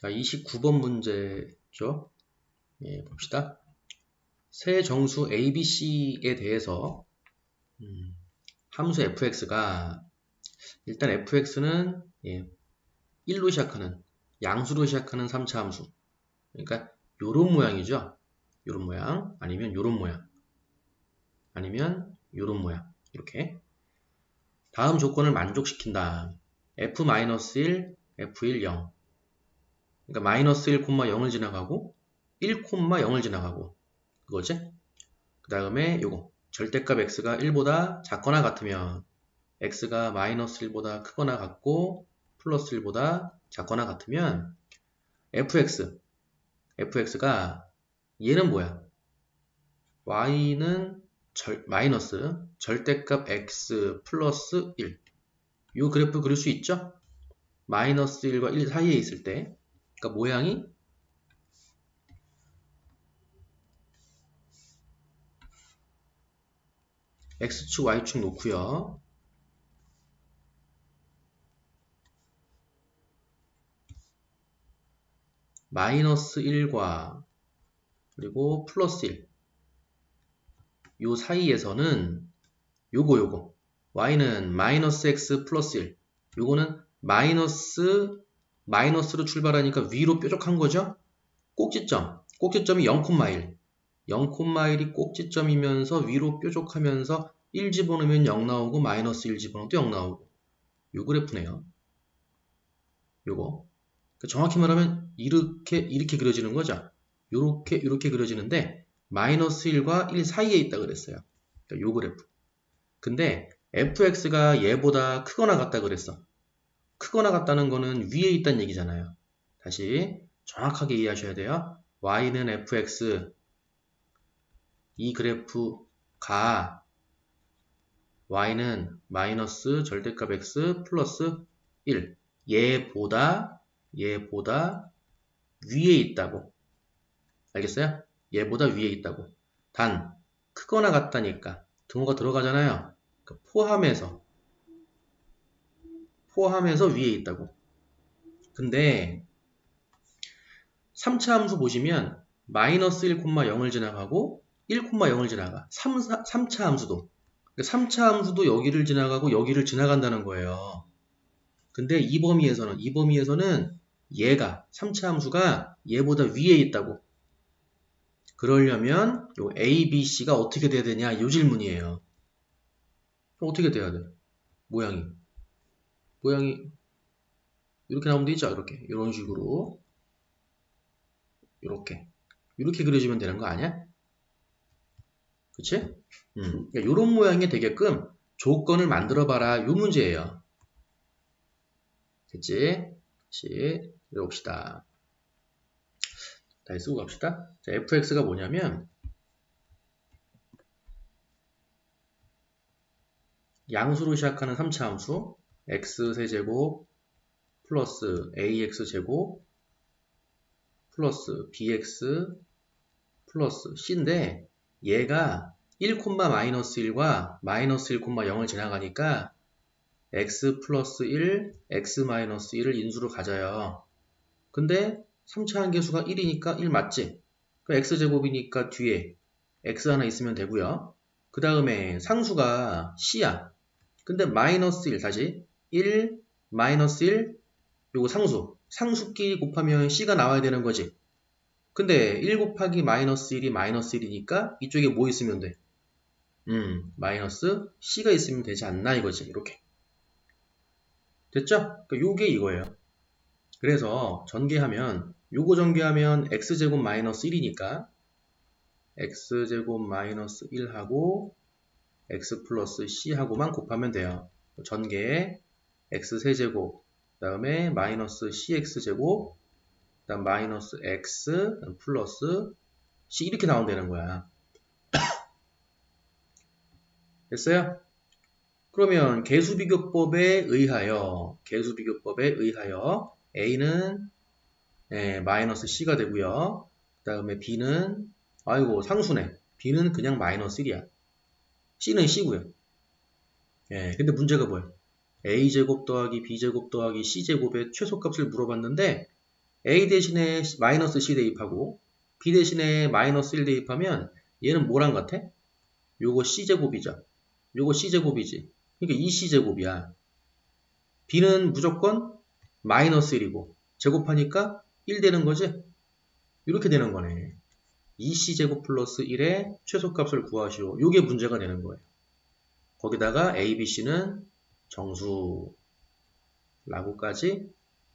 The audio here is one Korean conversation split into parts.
자, 29번 문제죠. 예, 봅시다. 새 정수 ABC에 대해서 음, 함수 fx가 일단 fx는 예, 1로 시작하는 양수로 시작하는 3차 함수 그러니까 요런 모양이죠. 요런 모양 아니면 요런 모양 아니면 요런 모양 이렇게 다음 조건을 만족시킨다. f-1, f1, 0 그러니까 마이너스 1,0을 지나가고 1,0을 지나가고 그거지? 그 다음에 요거 절대값 x가 1보다 작거나 같으면 x가 마이너스 1보다 크거나 같고 플러스 1보다 작거나 같으면 fx fx가 얘는 뭐야? y는 절, 마이너스 절대값 x 플러스 1. 이 그래프 그릴 수 있죠? 마이너스 1과 1 사이에 있을 때 그러니까 모양이 x축, y축 놓고요. 마이너스 1과 그리고 플러스 1. 요 사이에서는 요거 요거 y는 마이너스 x 플러스 1. 요거는 마이너스 마이너스로 출발하니까 위로 뾰족한 거죠? 꼭지점. 꼭지점이 0,1. 0,1이 꼭지점이면서 위로 뾰족하면서 1 집어넣으면 0 나오고 마이너스 1 집어넣어도 0 나오고 요 그래프네요. 요거. 그러니까 정확히 말하면 이렇게 이렇게 그려지는 거죠. 요렇게 이렇게 그려지는데 마이너스 1과 1 사이에 있다 그랬어요. 그러니까 요 그래프. 근데 fx가 얘보다 크거나 같다 그랬어. 크거나 같다는 거는 위에 있다는 얘기잖아요. 다시 정확하게 이해하셔야 돼요. y는 fx 이 그래프가 y는 마이너스 절대값 x 플러스 1 얘보다 얘보다 위에 있다고 알겠어요? 얘보다 위에 있다고 단 크거나 같다니까 등호가 들어가잖아요. 그 포함해서 포함해서 위에 있다고. 근데 3차 함수 보시면 마이너스 1,0을 지나가고 1,0을 지나가. 3, 3차 함수도. 3차 함수도 여기를 지나가고 여기를 지나간다는 거예요. 근데 이 범위에서는 이 범위에서는 얘가 3차 함수가 얘보다 위에 있다고. 그러려면 요 A, B, C가 어떻게 돼야 되냐 요 질문이에요. 어떻게 돼야 돼? 모양이. 모양이 이렇게 나오면 되죠? 이렇게. 이런 식으로. 이렇게. 이렇게 그려지면 되는 거 아니야? 그치? 음. 그러니까 이런 모양이 되게끔 조건을 만들어 봐라. 요 문제예요. 됐지? 다시 읽어봅시다. 다시 쓰고 갑시다. 자, fx가 뭐냐면 양수로 시작하는 3차 함수 x세제곱 플러스 ax제곱 플러스 bx 플러스 c인데 얘가 1, 마이너스 1과 마이너스 1, 0을 지나가니까 x 플러스 1, x 마이너스 1을 인수로 가져요. 근데 3차 한계수가 1이니까 1 맞지? 그 x제곱이니까 뒤에 x 하나 있으면 되고요. 그 다음에 상수가 c야. 근데 마이너스 1 다시 1, 마이너스 1, 요거 상수. 상수끼리 곱하면 C가 나와야 되는 거지. 근데 1 곱하기 마이너스 1이 마이너스 1이니까 이쪽에 뭐 있으면 돼? 음, 마이너스 C가 있으면 되지 않나 이거지. 이렇게. 됐죠? 그러니까 요게 이거예요. 그래서 전개하면 요거 전개하면 x제곱 마이너스 1이니까 x제곱 마이너스 1하고 x 플러스 c하고만 곱하면 돼요. 전개에 x세제곱, 그 다음에 마이너스 cx제곱, 그 다음 마이너스 x 플러스 c 이렇게 되는 거야. 됐어요? 그러면 개수비교법에 의하여 개수비교법에 의하여 a는 예, 마이너스 c가 되고요. 그 다음에 b는 아이고 상수네. b는 그냥 마이너스 1이야. c는 c고요. 예, 근데 문제가 뭐예요? A제곱 더하기 b제곱 더하기 c제곱의 최소값을 물어봤는데 A 대신에 마이너스 C 대입하고 B 대신에 마이너스 1 대입하면 얘는 뭐랑 같아? 요거 C제곱이죠. 요거 C제곱이지. 그러니까 2C제곱이야. B는 무조건 마이너스 1이고 제곱하니까 1 되는 거지? 이렇게 되는 거네. 2C제곱 플러스 1의 최소값을 구하시오. 요게 문제가 되는 거예요. 거기다가 A, B, C는 정수라고까지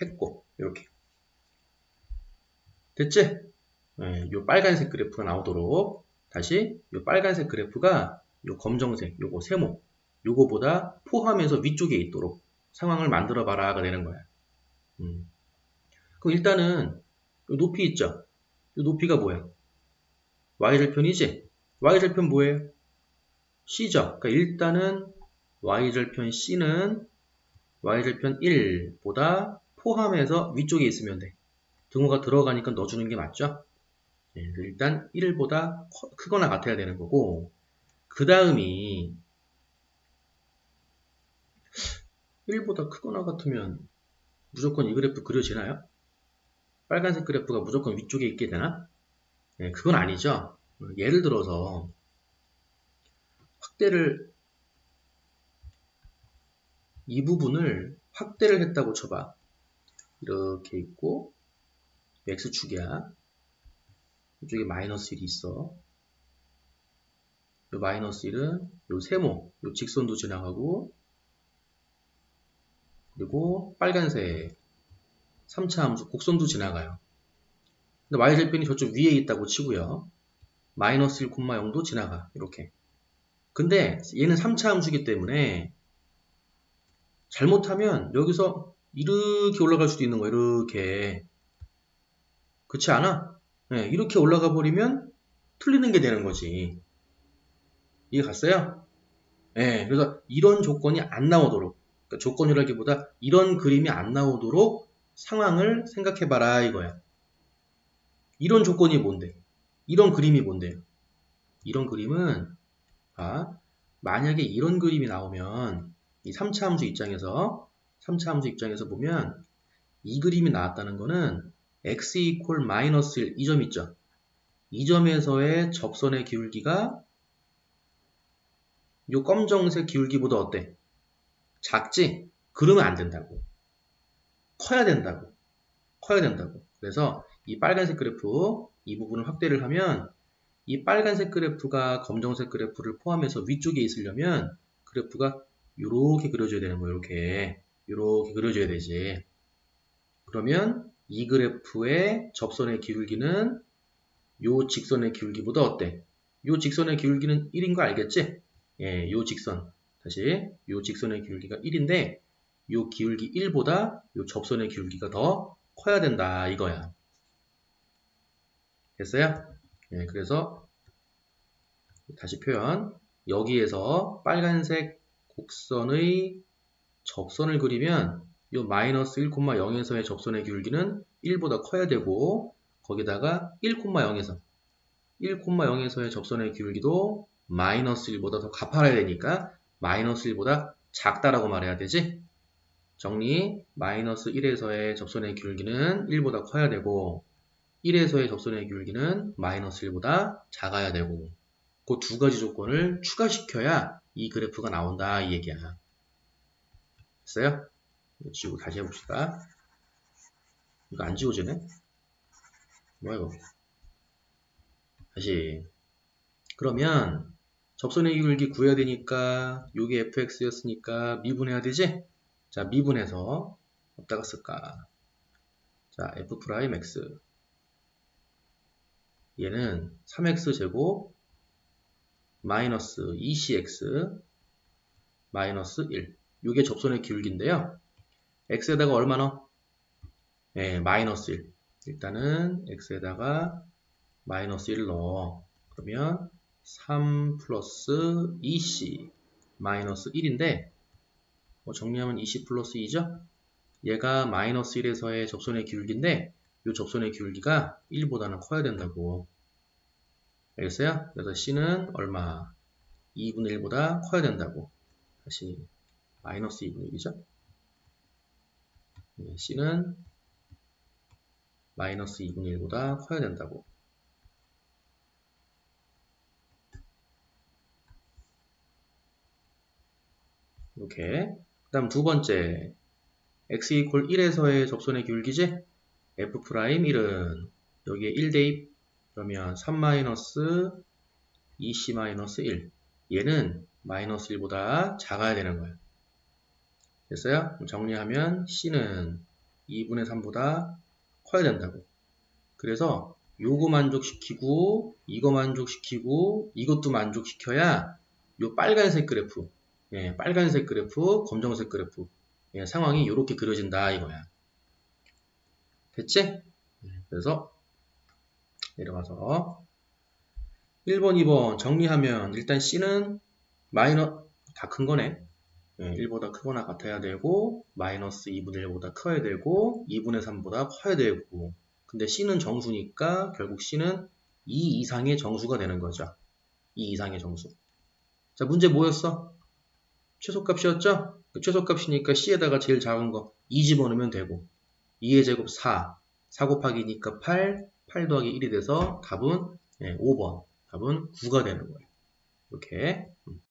했고 이렇게 됐지? 네, 요 빨간색 그래프가 나오도록 다시 요 빨간색 그래프가 요 검정색 요거 세모 요거보다 포함해서 위쪽에 있도록 상황을 만들어 봐라가 되는 거야. 음. 그럼 일단은 높이 있죠? 이 높이가 뭐야? y절편이지? y절편 뭐예요? c죠. 그러니까 일단은 y절편 c는 y절편 1보다 포함해서 위쪽에 있으면 돼. 등호가 들어가니까 넣어주는 게 맞죠? 네, 일단 1보다 크거나 같아야 되는 거고 그 다음이 1보다 크거나 같으면 무조건 이 그래프 그려지나요? 빨간색 그래프가 무조건 위쪽에 있게 되나? 네, 그건 아니죠. 예를 들어서 확대를 이 부분을 확대를 했다고 쳐봐. 이렇게 있고 x축이야. 이쪽에 마이너스 1이 있어. 이 마이너스 1은 이 세모, 이 직선도 지나가고 그리고 빨간색 3차 함수 곡선도 지나가요. 근데 y절편이 저쪽 위에 있다고 치고요. 마이너스 1,0도 지나가. 이렇게. 근데 얘는 3차 함수기 때문에 잘못하면 여기서 이렇게 올라갈 수도 있는 거예요. 이렇게. 그렇지 않아? 네, 이렇게 올라가 버리면 틀리는 게 되는 거지. 이해 갔어요? 네, 그래서 이런 조건이 안 나오도록 그러니까 조건이라기보다 이런 그림이 안 나오도록 상황을 생각해봐라 이거야. 이런 조건이 뭔데? 이런 그림이 뭔데요? 이런 그림은 아, 만약에 이런 그림이 나오면 이 3차 함수 입장에서 3차 함수 입장에서 보면 이 그림이 나왔다는 거는 x 이퀄 마이너스 1 이 점 있죠. 이 점에서의 접선의 기울기가 이 검정색 기울기보다 어때? 작지? 그러면 안 된다고. 커야 된다고. 커야 된다고. 그래서 이 빨간색 그래프 이 부분을 확대를 하면 이 빨간색 그래프가 검정색 그래프를 포함해서 위쪽에 있으려면 그래프가 이렇게 그려져야 되는 거예요. 이렇게 이렇게 그려져야 되지. 그러면 이 그래프의 접선의 기울기는 요 직선의 기울기보다 어때? 요 직선의 기울기는 1인 거 알겠지? 예, 요 직선. 다시 요 직선의 기울기가 1인데 요 기울기 1보다 요 접선의 기울기가 더 커야 된다 이거야. 됐어요? 예, 그래서 다시 표현 여기에서 빨간색 곡선의 접선을 그리면 요 마이너스 1,0에서의 접선의 기울기는 1보다 커야 되고 거기다가 1,0에서 1,0에서의 접선의 기울기도 마이너스 1보다 더 가파라야 되니까 마이너스 1보다 작다라고 말해야 되지? 정리 마이너스 1에서의 접선의 기울기는 1보다 커야 되고 1에서의 접선의 기울기는 마이너스 1보다 작아야 되고 그 두 가지 조건을 추가시켜야 이 그래프가 나온다 이 얘기야. 됐어요? 지우고 다시 해봅시다. 이거 안 지워지네? 뭐야 이거? 다시 그러면 접선의 기울기 구해야 되니까 이게 fx였으니까 미분해야 되지? 자 미분해서 어디다가 쓸까? 자 f 프라임 x 얘는 3x 제곱 마이너스 2cx 마이너스 1 이게 접선의 기울기인데요. x에다가 얼마 넣어? 네, 마이너스 1 일단은 x에다가 마이너스 1 넣어 그러면 3 플러스 2c 마이너스 1인데 뭐 정리하면 20 플러스 2죠? 얘가 마이너스 1에서의 접선의 기울기인데 이 접선의 기울기가 1보다는 커야 된다고. 알겠어요? 그래서 C는 얼마? 2분의 1보다 커야 된다고. 다시 마이너스 2분의 1이죠? C는 마이너스 2분의 1보다 커야 된다고. 이렇게. 그 다음 두 번째. x 이퀄 1에서의 접선의 귤기제 f 프라임 1은 여기에 1 대입 그러면 3 마이너스 2c 마이너스 1 얘는 마이너스 1보다 작아야 되는 거예요. 됐어요? 정리하면 c는 2분의 3보다 커야 된다고. 그래서 요거 만족시키고 이거 만족시키고 이것도 만족시켜야 요 빨간색 그래프 예, 빨간색 그래프, 검정색 그래프 예, 상황이 이렇게 그려진다 이거야. 됐지? 예, 그래서 내려가서 1번, 2번 정리하면 일단 C는 마이너 다 큰 거네. 예, 1보다 크거나 같아야 되고 마이너스 2분의 1보다 커야 되고 2분의 3보다 커야 되고 근데 C는 정수니까 결국 C는 2 이상의 정수가 되는 거죠. 2 이상의 정수. 자 문제 뭐였어? 최소값이었죠? 그 최소값이니까 C에다가 제일 작은 거 2 집어넣으면 되고 2의 제곱 4, 4 곱하기니까 8, 8 더하기 1이 돼서 답은 네, 5번, 답은 9가 되는 거예요. 이렇게 음.